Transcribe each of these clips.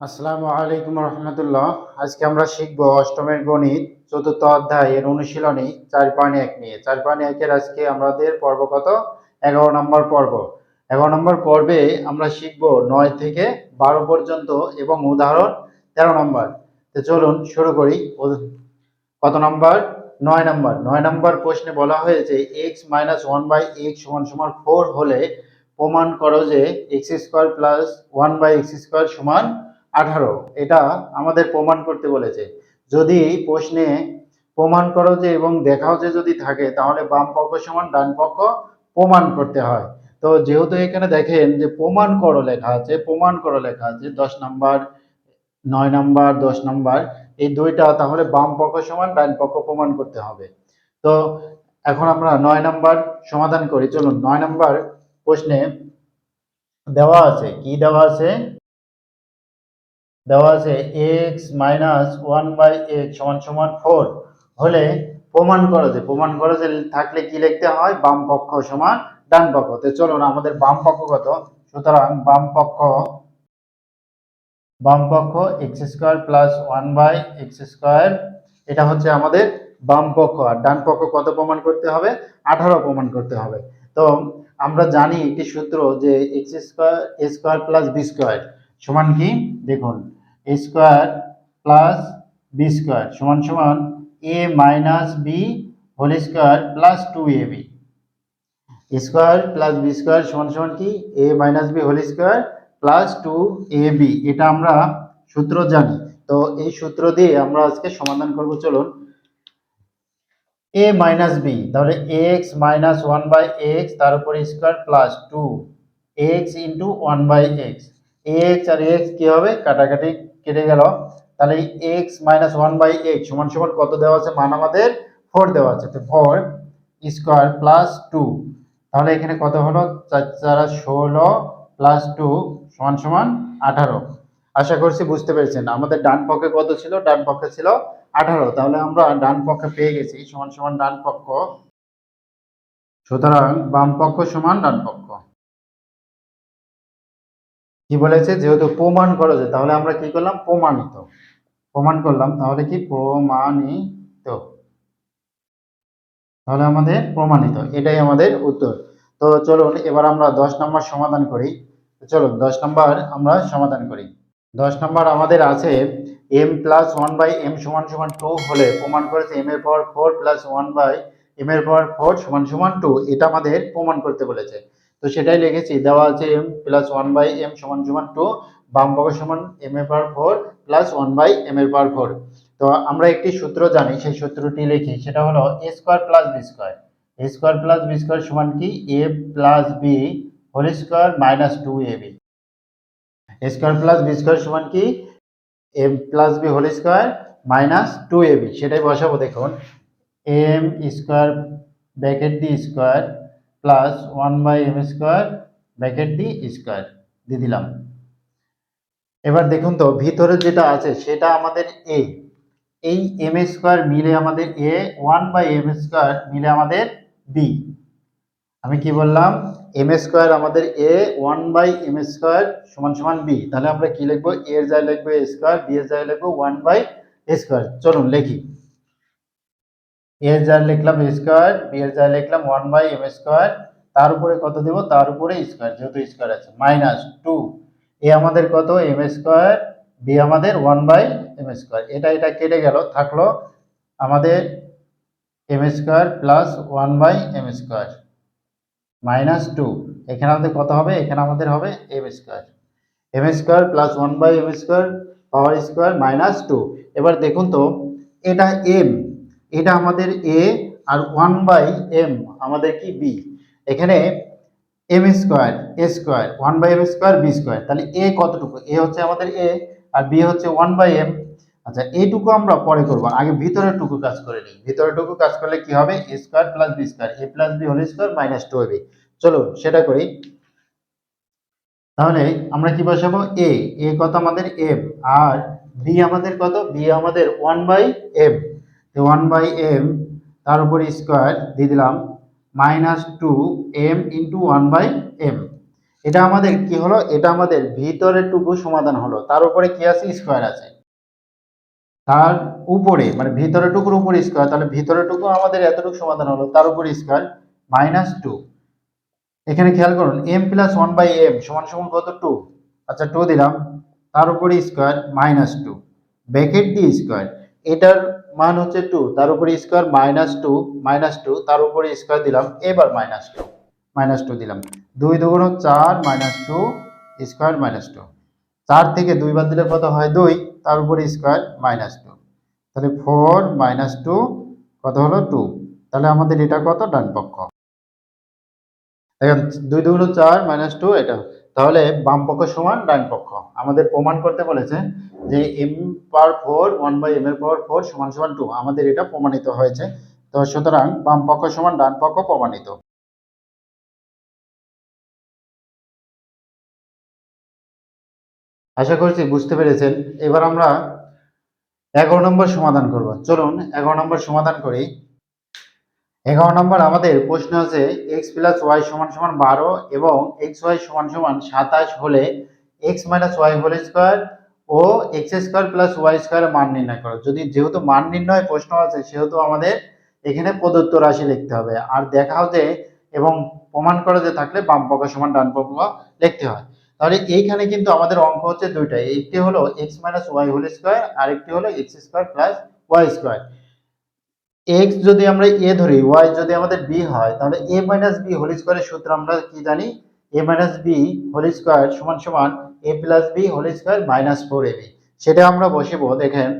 আসসালামু আলাইকুম রহমতুল্লাহ। আজকে আমরা শিখব অষ্টমের গণিত, চতুর্থ অধ্যায় এর অনুশীলনী চার পয়েন্ট এক নিয়ে। চার পয়েন্ট একের আজকে আমাদের পর্ব কত? এগারো নম্বর পর্ব। এগারো নম্বর পর্বে আমরা শিখব নয় থেকে বারো পর্যন্ত এবং উদাহরণ তেরো নম্বর। তো চলুন শুরু করি। কত নম্বর? নয় নম্বর। নয় নম্বর প্রশ্নে বলা হয়েছে x minus one by x সমান সমান ফোর হলে প্রমাণ করো যে x square plus one by x square সমান আঠারো। এটা আমাদের প্রমাণ করতে বলেছে। যদি প্রশ্নে প্রমাণ করো যে এবং দেখাও যে যদি থাকে, তাহলে বাম পক্ষ সমান ডান পক্ষ প্রমাণ করতে হয়। তো যেহেতু এখানে দেখেন যে প্রমাণ করো লেখা আছে, প্রমাণ করো লেখা আছে, দশ নাম্বার, নয় নাম্বার, দশ নাম্বার, এই দুইটা তাহলে বাম পক্ষ সমান ডান পক্ষ প্রমাণ করতে হবে। তো এখন আমরা নয় নাম্বার সমাধান করি। চলুন, নয় নাম্বার প্রশ্নে দেওয়া আছে, কি দেওয়া আছে? দেওয়া আছে x minus one by x সমান সমান ফোর হলে প্রমাণ করো যে, প্রমাণ করো যে থাকলে কি লিখতে হয়? বাম পক্ষ সমান ডান পক্ষ। তো চলুন আমাদের বাম পক্ষ কত? সুতরাং বাম পক্ষ বাম পক্ষ x square plus one by x square এটা হচ্ছে আমাদের বাম পক্ষ। আর ডান পক্ষ কত প্রমাণ করতে হবে? আঠারো প্রমাণ করতে হবে। তো আমরা জানি একটি সূত্র যে x square a square plus b square সমান কি? দেখুন a square plus b square সমান সমান a minus b whole square plus two a b. Square plus b square সমান সমান কি? A minus b whole square plus two a b. এটা আমরা সূত্র জানি। তো এই সূত্র দিয়ে আমরা আজকে সমাধান করব, চলুন। এ মাইনাস বি, তাহলে x minus one by x, তার উপরে square plus two. X into one by x. X R x কি হবে? কাটাকাটি কেটে গেল। তাহলে x minus one by x সমান সমান কত দেওয়া আছে? মান আমাদের ফোর দেওয়া আছে। তো ফোর স্কোয়ার প্লাস টু তাহলে এখানে কত হলো? চার ষোলো প্লাস টু সমান সমান আঠারো। আশা করছি বুঝতে পেরেছেন। আমাদের ডান পক্ষে কত ছিল? ডান পক্ষে ছিল আঠারো। তাহলে আমরা ডান পক্ষে পেয়ে গেছি। সমান সমান ডান পক্ষ। সুতরাং বাম পক্ষ সমান ডান পক্ষ। কি বলেছে? যেহেতু প্রমাণ করা যায় তাহলে আমরা কি করলাম? প্রমাণিত। প্রমাণ করলাম, তাহলে কি? প্রমাণিত। তাহলে আমাদের প্রমাণিত। এটাই আমাদের উত্তর। তো চলুন, এবার আমরা দশ নম্বর সমাধান করি। চলুন, দশ নম্বর আমরা সমাধান করি। দশ নম্বর আমাদের আছে m plus one by m সমান সমান টু হলে প্রমাণ করেছে এম এর power four plus one by m এর পাওয়ার ফোর সমান সমান টু এটা আমাদের প্রমাণ করতে বলেছে। তো সেটাই লিখেছি। দেওয়া আছে m plus one by m সমান সমান টু বাম পক্ষ সমান এম এর power four plus one by m এর পাওয়ার ফোর তো আমরা একটি সূত্র জানি, সেই সূত্রটি লিখি। সেটা হলো a square plus b square a square plus b square সমান কি? A plus b whole square minus two a b a square plus b square সমান কি? A plus b whole square minus two a b সেটাই বসাবো, দেখুন। M square bracket the square plus one by m square bracket the square দিয়ে দিলাম। এবার দেখুন তো, ভিতরে যেটা আছে সেটা আমাদের এ এই এম স্কোয়ার মিলে আমাদের a one by m square মিলে আমাদের বি আমি কি বললাম? এম স্কোয়ার আমাদের a one by m square সমান সমান বি তাহলে আমরা কি লিখব? এর জায়গায় লিখব স্কোয়ার বি এর জায়গায় লিখব ওয়ান বাই স্কোয়ার চলুন, লিখি। এর জায়গায় লিখলাম স্কোয়ার বি এর জায়গায় লিখলাম ওয়ান বাই এম স্কোয়ার তার উপরে কত দেব? তার উপরে স্কোয়ার যেহেতু স্কোয়ার আছে মাইনাস টু এ আমাদের কত? এম স্কোয়ার বি আমাদের ওয়ান বাই এম স্কোয়ার এটা এটা কেটে গেল, থাকল আমাদের m square plus one by m square minus two এখানে আমাদের কত হবে? এখানে আমাদের হবে m square m square plus one by m square power square minus two এবার দেখুন তো, এটা এম এটা আমাদের এ আর ওয়ান বাই এম আমাদের কি বি এখানে m square a square one by m square b square তাহলে এ কতটুকু? এ হচ্ছে আমাদের এ আর বি হচ্ছে ওয়ান বাই এম আচ্ছা এইটুকু আমরা পরে করব। আগে ভিতরের টুকু কাজ করে নিই। ভিতরের টুকু কাজ করলে কি হবে? A square plus b square a plus b whole square minus two হবে চলো সেটা করি। তাহলে আমরা কি বসাবো? এ এ কত আমাদের এম আর বি আমাদের কত? বি আমাদের one by m one by m তার উপর স্কোয়ার দিয়ে দিলাম minus two m into one by m. এটা আমাদের কি হলো? এটা আমাদের ভিতরের টুকু সমাধান হলো। তার উপরে কি আছে? স্কোয়ার আছে। তার উপরে মানে ভিতরের টুকুর উপরে স্কোয়ার, তাহলে ভিতরের টুকু আমাদের এতটুকু সমাধান হলো। তার উপরে স্কোয়ার মাইনাস টু। এখানে খেয়াল করুন, m plus one by m সমান সমান কত? টু। আচ্ছা টু দিলাম। তার উপরে স্কোয়ার মাইনাস টু। ব্যাকেট দি স্কোয়ার। এটার মান হচ্ছে টু তার উপরে square minus two minus two তার উপরে স্কোয়ার দিলাম, এবার মাইনাস টু মাইনাস টু দিলাম। দুই দুগুণ চার minus two square minus two চার থেকে দুইবার দিলে কত হয়? দুই, তার উপরে স্কোয়ার মাইনাস টু তাহলে ফোর মাইনাস টু কত হলো? টু তাহলে আমাদের এটা কত? ডান পক্ষ এখন দুই দুগুণ চার মাইনাস টু এটা তাহলে বাম পক্ষ সমান ডান পক্ষ। আমাদের প্রমাণ করতে বলেছে যে m power four one by m এর পাওয়ার ফোর সমান সমান টু আমাদের এটা প্রমাণিত হয়েছে। তো সুতরাং বাম পক্ষ সমান ডান পক্ষ প্রমাণিত। আশা করছি বুঝতে পেরেছেন। এবার আমরা এগারো নম্বর সমাধান করব। চলুন এগারো নম্বর সমাধান করি। এগারো নম্বর আমাদের প্রশ্ন আছে এক্স প্লাস ওয়াই সমান সমান বারো এবং এক্স ওয়াই সমান সমান সাতাশ হলে x minus y whole square ও এক্স স্কোয়ার প্লাস ওয়াই স্কোয়ারের মান নির্ণয় করো। যদি যেহেতু মান নির্ণয় প্রশ্ন আছে, সেহেতু আমাদের এখানে প্রদত্ত রাশি লিখতে হবে। আর দেখাও যে এবং প্রমাণ করা যে থাকলে বাম পক্ষ সমান ডান পক্ষ লিখতে হয়। তাহলে এইখানে কিন্তু আমাদের অঙ্ক হচ্ছে দুইটা একটি হলো x minus y whole square আর একটি হলো x square plus y square x যদি আমরা এ ধরি ওয়াই যদি আমাদের বি হয়, তাহলে এ মাইনাস বি হোল স্কোয়ারের সূত্র আমরা কি জানি? A minus b whole square সমান সমান a plus b whole square minus four a b সেটা আমরা বসিব, দেখেন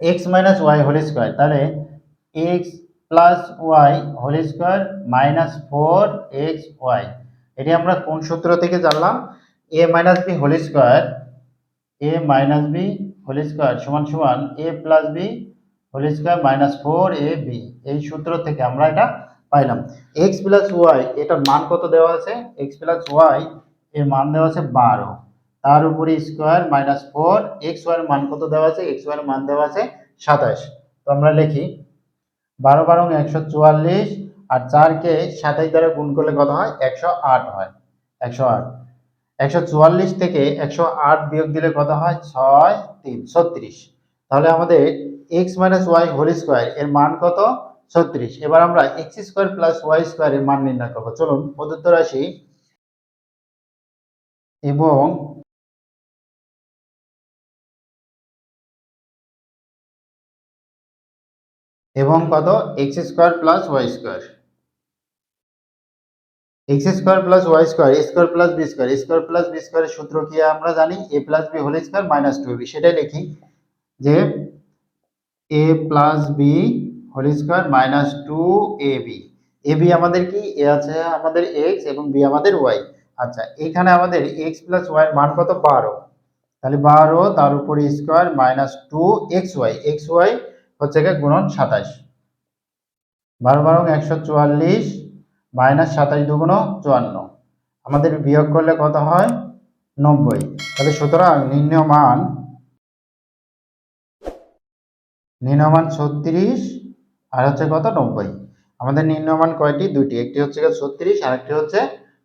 x minus y whole square তাহলে x plus y whole square minus four x y এটি আমরা কোন সূত্র থেকে জানলাম? A minus b whole square a minus b whole square সমান সমান a plus b whole square minus four a b এই সূত্র থেকে আমরা এটা পাইলাম। এক্স প্লাস ওয়াই এটার মান কত দেওয়া আছে? এক্স প্লাস ওয়াই এর মান দেওয়া আছে বারো। তার উপরে square minus four x y এর মান কত দেওয়া আছে? এক্স ওয়াই এর মান দেওয়া আছে সাতাশ। তো আমরা লিখি, বারো বারো একশো চুয়াল্লিশ আর চারকে সাতাশ দ্বারা গুণ করলে কত হয়? একশো আট হয়। একশো আট। একশো চুয়াল্লিশ থেকে একশো আট বিয়োগ দিলে কত হয়? ছয় তিন। ছত্রিশ। তাহলে আমাদের x minus y whole square এর মান কত? ছত্রিশ। এবার আমরা x square plus y square এর মান নির্ণয় করব। চলুন প্রদত্ত রাশি। এবং এবং কত? X square plus y square x square plus y square square plus b square square plus b স্কোয়ারের সূত্র কি আমরা জানি? A plus b whole square minus two b সেটাই লিখি। যে a plus b whole square minus two a b a b আমাদের কি? এ আছে আমাদের এক্স এবং বি আমাদের ওয়াই আচ্ছা এখানে আমাদের এক্স প্লাস ওয়াই মান কত? বারো। তাহলে বারো, তার উপরে square minus two x y x y হচ্ছে গিয়ে গুণন সাতাশ। বারো বারো একশো চুয়াল্লিশ মাইনাস সাতাশ দুগুণ চুয়ান্ন। আমাদের বিয়োগ করলে কত হয়? নব্বই। তাহলে সুতরাং নির্ণয় মান নির্ণয় মান ছত্রিশ, আর হচ্ছে কত? নব্বই। আমাদের নির্ণয় মান কয়টি? দুইটি। একটি হচ্ছে ছত্রিশ আর একটি হচ্ছে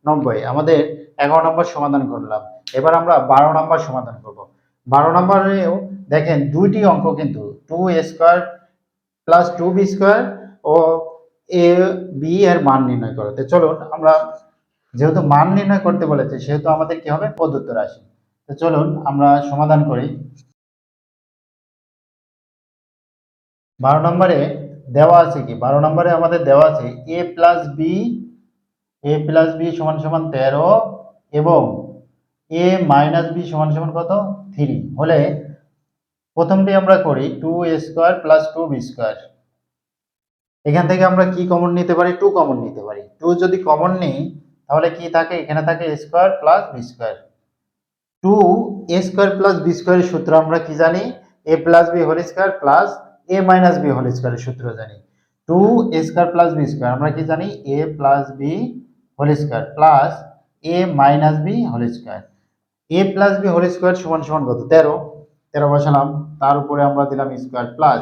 নব্বই। আমাদের এগারো নম্বর সমাধান করলাম। এবার আমরা বারো নম্বর সমাধান করব। বারো নম্বরেও দেখেন দুইটি অঙ্ক কিন্তু two square plus two b square O A B এর মান নির্ণয় করো। তো চলুন আমরা যেহেতু মান নির্ণয় করতে বলেছে, সেহেতু আমাদের কি হবে? প্রদত্ত রাশি। তো চলুন আমরা সমাধান করি। বারো নম্বরে দেওয়া আছে কি? বারো নম্বরে আমাদের দেওয়া আছে a plus b a plus b সমান সমান তেরো এবং এ মাইনাস বি সমান সমান কত? থ্রি হলে প্রথমটি আমরা করি two a square plus two b square এখান থেকে আমরা কি কমন নিতে পারি? টু কমন নিতে পারি। টু যদি কমন নিই, তাহলে কি থাকে? এখানে থাকে square plus b square two a square plus b স্কোয়ারের সূত্র আমরা কি জানি? A plus b whole square plus a minus b whole স্কোয়ারের সূত্র জানি। Two a square plus b square আমরা কি জানি? A plus b whole square plus a minus b whole square a plus b whole square সমান সমান কত? তেরো। তেরো বসালাম। তার উপরে আমরা দিলাম square plus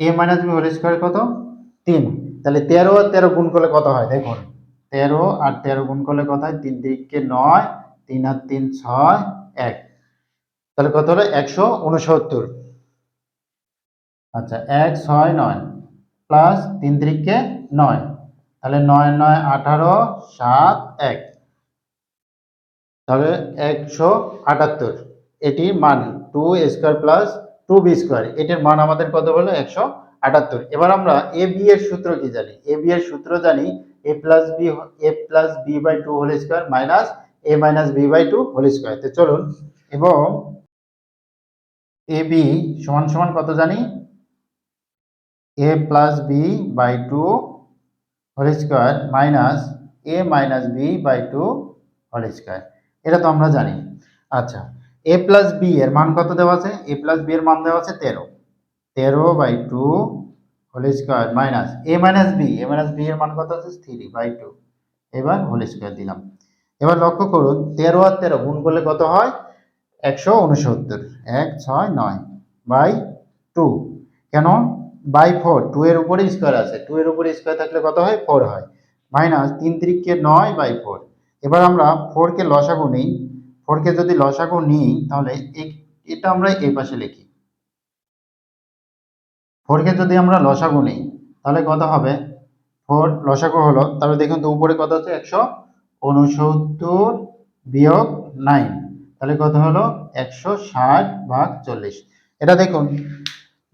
a minus b whole square কত? তিন। তাহলে তেরো আর তেরো গুণ করলে কত হয়? দেখুন, তেরো আর তেরো গুণ করলে কত হয়? তিন তিরিককে নয়, তিন আর তিন ছয়, এক। তাহলে কত হলো? একশো উনসত্তর। আচ্ছা এক, ছয়, নয় প্লাস তিন তিরিককে নয়। তাহলে নয় নয়, আঠারো, সাত, এক। তাহলে একশো আটাত্তর। এটি মান two square plus two b square এটির মান আমাদের কত হলো একশো আটাত্তর। এবার আমরা এ বি এর সূত্র কি জানি? এ বি এর সূত্র জানি a plus b a plus b by two whole square minus a minus b by two whole square তো চলুন, এবং এ বি সমান সমান কত জানি? A plus b by two whole square minus a minus b by two whole square এটা তো আমরা জানি। আচ্ছা এ প্লাস বি এর মান কত দেওয়া আছে? এ প্লাস বি এর মান দেওয়া আছে তেরো। তেরো by two whole square minus a minus b a minus b এর মান কত আছে? থ্রি বাই টু এবার হোল স্কোয়ার দিলাম। এবার লক্ষ্য করুন, তেরো আর তেরো গুণ করলে কত হয়? একশো উনসত্তর। এক, ছয়, নয় বাই টু কেন? বাই ফোর টু এর উপরে স্কোয়ার আছে। টু এর উপরে স্কোয়ার থাকলে কত হয়? ফোর হয়। মাইনাস তিন তিরিককে নয় বাই ফোর এবার আমরা ফোরকে লসাগু নিই। ফোরকে যদি লসাগু নিই, তাহলে এটা আমরা এই পাশে লিখি। ফোরকে যদি আমরা লসাগু নিই, তাহলে কত হবে? ফোর লসাগু হলো, তাহলে দেখুন তো উপরে কত হচ্ছে একশো উনসত্তর বিয়োগ নাইন তাহলে কত হলো? একশো ষাট ভাগ চল্লিশ। এটা দেখুন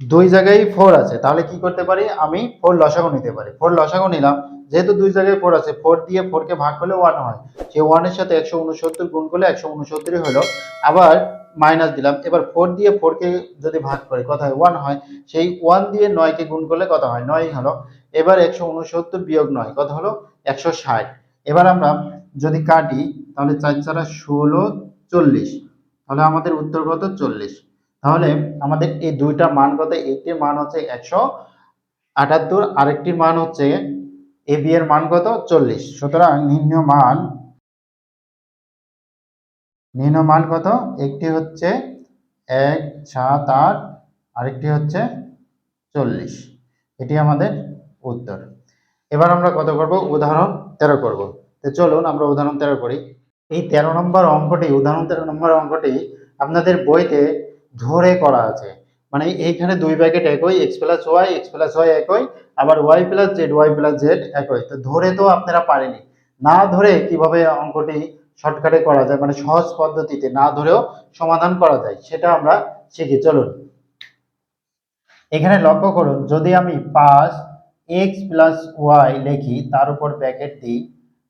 দুই জায়গায় ফোর আছে। তাহলে কি করতে পারি? আমি ফোর লসাগু নিতে পারি। ফোর লসাগু নিলাম। যেহেতু দুই জায়গায় ফোর আছে ফোর দিয়ে ফোরকে ভাগ করলে ওয়ান হয়। সেই ওয়ানের সাথে একশো উনসত্তর গুণ করলে একশো উনসত্তরই হলো। আবার মাইনাস দিলাম। এবার ফোর দিয়ে ফোরকে যদি ভাগ করে, কত হয়? ওয়ান হয়। সেই ওয়ান দিয়ে নয়কে গুণ করলে কত হয়? নয় হলো। এবার একশো উনসত্তর বিয়োগ নয়, কত হলো? একশো ষাট। এবার আমরা যদি কাটি, তাহলে চার চারা ষোলো, চল্লিশ। তাহলে আমাদের উত্তর কত? চল্লিশ। তাহলে আমাদের এই দুইটা মান কত একটির মান হচ্ছে একশো আটাত্তর আরেকটির মান হচ্ছে এ বি এর মান কত? চল্লিশ। সুতরাং নিম্ন মান নিম্ন মান কত? একটি হচ্ছে এক, সাত, আট, আরেকটি হচ্ছে চল্লিশ। এটি আমাদের উত্তর। এবার আমরা কত করব? উদাহরণ তেরো করব। তো চলুন আমরা উদাহরণ তেরো করি। এই তেরো নম্বর অঙ্কটি, উদাহরণ তেরো নম্বর অঙ্কটি আপনাদের বইতে ধরে করা আছে। মানে এইখানে দুই প্যাকেট একই x plus y x plus y একই, আবার y plus z y plus z একই। তো ধরে তো আপনারা পারেনি। না ধরে কীভাবে অঙ্কটি শর্টকাটে করা যায়? মানে সহজ পদ্ধতিতে না ধরেও সমাধান করা যায়। সেটা আমরা শিখি। চলুন। এখানে লক্ষ্য করুন, যদি আমি পাঁচ এক্স প্লাস ওয়াই লিখি, তার উপর ব্র্যাকেট দিই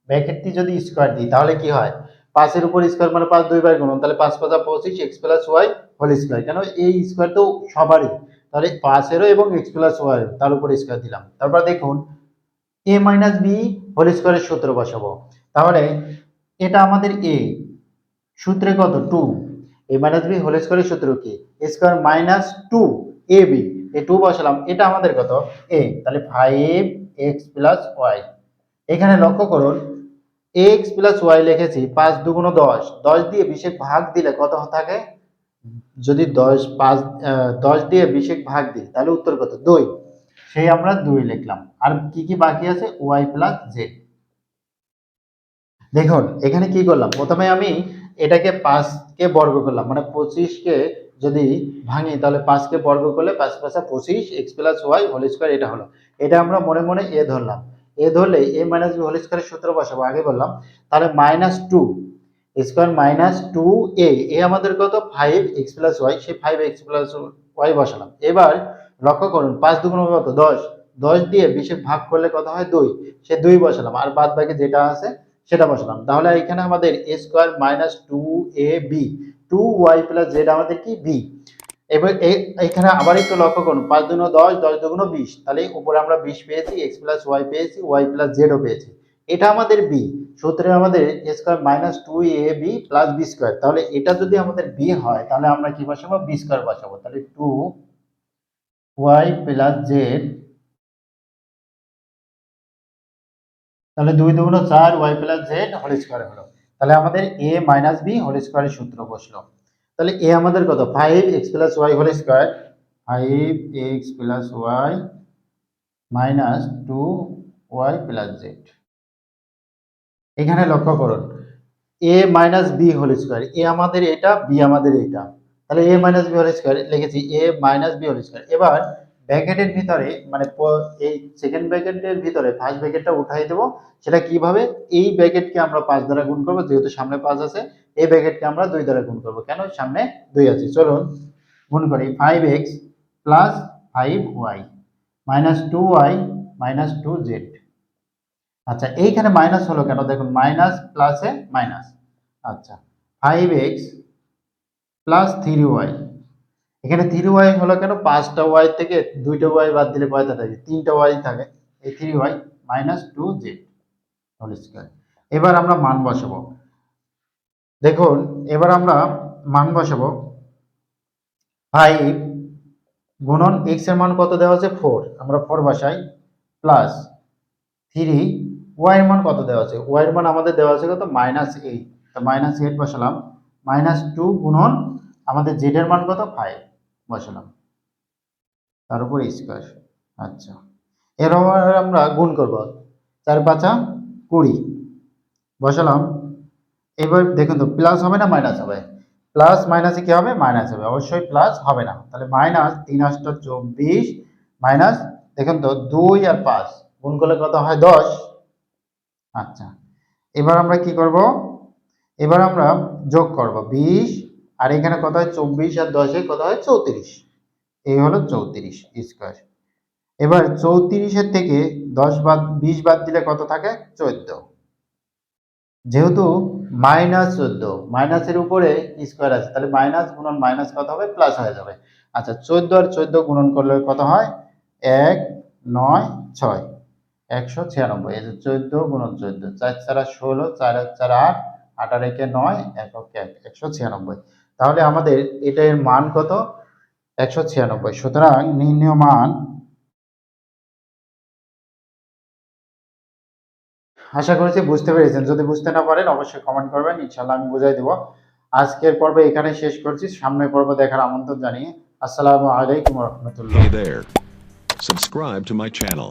ব্র্যাকেটটি যদি স্কোয়ার দিই, তাহলে কি হয়? পাঁচের উপর স্কোয়ার মানে পাঁচ দুইবার গুণন, তাহলে পাঁচ পাঁচা পঁচিশ x plus y whole square কেন? এই স্কোয়ার তো সবারই। তাহলে পাঁচেরও এবং এক্স প্লাস ওয়াই তার উপর স্কোয়ার দিলাম। তারপর দেখুন এ মাইনাস বি হোল স্কোয়ারের সূত্র বসাবো। তাহলে এটা আমাদের এ সূত্রে কত? Two a minus b whole square সূত্র কি? Square minus two a b a two বসালাম, এটা আমাদের কত? এ তাহলে ফাইভ এক্স প্লাস ওয়াই এখানে লক্ষ্য করুন এক্স প্লাস ওয়াই লিখেছি, পাঁচ দুগুণ দশ। দশ দিয়ে বিশেষ ভাগ দিলে কত থাকে? যদি দশ পাঁচ দশ দিয়ে বিশেষ ভাগ দিই, তাহলে উত্তর কত? দুই। সেই আমরা দুই লিখলাম। আর কি কি বাকি আছে? Y plus z. দেখুন, এখানে কি করলাম? প্রথমে আমি এটাকে পাঁচকে বর্গ করলাম। মানে পঁচিশকে যদি ভাঙি, তাহলে পাঁচকে বর্গ করলে পাঁচ পাঁচা পঁচিশ x plus y whole square, এটা হলো। এটা আমরা মনে মনে এ ধরলাম। এ ধরলে এ মাইনাস বি হোল স্কোয়ারের সূত্র বসাবো। আগে বললাম, তাহলে minus two square minus two a a আমাদের কত? ফাইভ এক্স প্লাস ওয়াই সেই ফাইভ এক্স প্লাস ওয়াই বসালাম। এবার লক্ষ্য করুন, পাঁচ দুগুণ কত? দশ। দশ দিয়ে বিশে ভাগ করলে কত হয়? দুই। সে দুই বসালাম, আর বাদ বাকি যেটা আছে সেটা বসালাম। তাহলে এখানে আমাদের a square minus two a b two y plus z আমাদের কি? বি এবার এখানে আবার একটু লক্ষ্য করুন, পাঁচ দুগুণ দশ দশ দুগুণ বিশ। তাহলে উপরে আমরা বিশ পেয়েছি এক্স প্লাস ওয়াই পেয়েছি ওয়াই প্লাস জেডও পেয়েছি। এটা আমাদের বি সূত্রে আমাদের a square minus two a b plus b square তাহলে এটা যদি আমাদের বি হয়, তাহলে আমরা কি বসাবো? বি স্কোয়ার বসাবো। তাহলে টু ওয়াই প্লাস জেড তাহলে দুই দুগুণ চার y plus z whole square হলো। তাহলে আমাদের এ মাইনাস বি হোল স্কোয়ারের সূত্র বসল। তাহলে এ আমাদের কত? Five x plus y whole square five x plus y minus two y plus z এখানে লক্ষ্য করুন। A minus b whole square a আমাদের এটা বি আমাদের এটা। তাহলে a minus b whole square লিখেছি a minus b whole square এবার ব্র্যাকেটের ভিতরে মানে এই সেকেন্ড ব্র্যাকেটের ভিতরে ফার্স্ট ব্র্যাকেটটা উঠাই দেবো। সেটা কীভাবে? এই ব্র্যাকেটকে আমরা পাঁচ দ্বারা গুণ করব, যেহেতু সামনে পাঁচ আছে, এই ব্র্যাকেটকে আমরা দুই দ্বারা গুণ করব। কেন? সামনে দুই আছে। চলুন, গুণ করি। Five x plus five y minus two y minus two z আচ্ছা এইখানে মাইনাস হলো কেন? দেখুন মাইনাস প্লাসে মাইনাস আচ্ছা five x plus three y এখানে থ্রি ওয়াই হলো কেন? পাঁচটা ওয়াই থেকে দুইটা ওয়াই বাদ দিলে কয়টা থাকে? তিনটা ওয়াই থাকে। এই three y minus two z whole square এবার আমরা মান বসাবো। দেখুন, এবার আমরা মান বসাবো। ফাইভ গুণন এক্সের মান কত দেওয়া আছে ফোর আমরা ফোর বসাই। প্লাস থ্রি ওয়াই মান কত দেওয়া আছে? ওয়াই মান আমাদের দেওয়া আছে কত? মাইনাস এইট তো মাইনাস এইট বসালাম। মাইনাস টু গুণন আমাদের জেডের মান কত? ফাইভ বসালাম। তার উপর স্কোয়ার আচ্ছা। এরপর আমরা গুণ করব। চার পাঁচা কুড়ি। বসালাম। এবার দেখুন তো প্লাস হবে না মাইনাস হবে? প্লাস মাইনাসে কি হবে? মাইনাস হবে। অবশ্যই প্লাস হবে না। তাহলে মাইনাস তিন আটটা চব্বিশ। মাইনাস দেখুন তো, দুই আর পাঁচ। গুণ করলে কত হয়? দশ। আচ্ছা। এবার আমরা কি করব? এবার আমরা যোগ করব। বিশ, আর এখানে কত হয়? চব্বিশ আর দশে কত হয়? চৌত্রিশ। এই হলো চৌত্রিশ স্কোয়ার এবার চৌত্রিশের থেকে দশ বাদ, বিশ বাদ দিলে কত থাকে? চোদ্দ। যেহেতু মাইনাস চোদ্দ মাইনাসের উপরে স্কোয়ার আছে, তাহলে মাইনাস গুণন মাইনাস কত হবে? প্লাস হয়ে যাবে। আচ্ছা চোদ্দ আর চোদ্দ গুণন করলে কত হয়? এক, নয়, ছয়। একশো ছিয়ানব্বই, এই যে চোদ্দ গুণন চোদ্দ, চার চারা ষোলো, চার চার আট আর একে নয়, একক এক, একশো ছিয়ানব্বই। তাহলে আমাদের এটার মান কত? একশো ছিয়ানব্বই। সুতরাং নির্ণয় মান আশা করছি বুঝতে পেরেছেন। যদি বুঝতে না পারেন, অবশ্যই কমেন্ট করবেন। ইনশাল্লাহ আমি বুঝাই দেবো। আজকের পর্বে এখানে শেষ করছি। সামনের পর্ব দেখার আমন্ত্রণ জানিয়ে আসসালামু আলাইকুম রহমতুল্লাহ। Subscribe to my channel.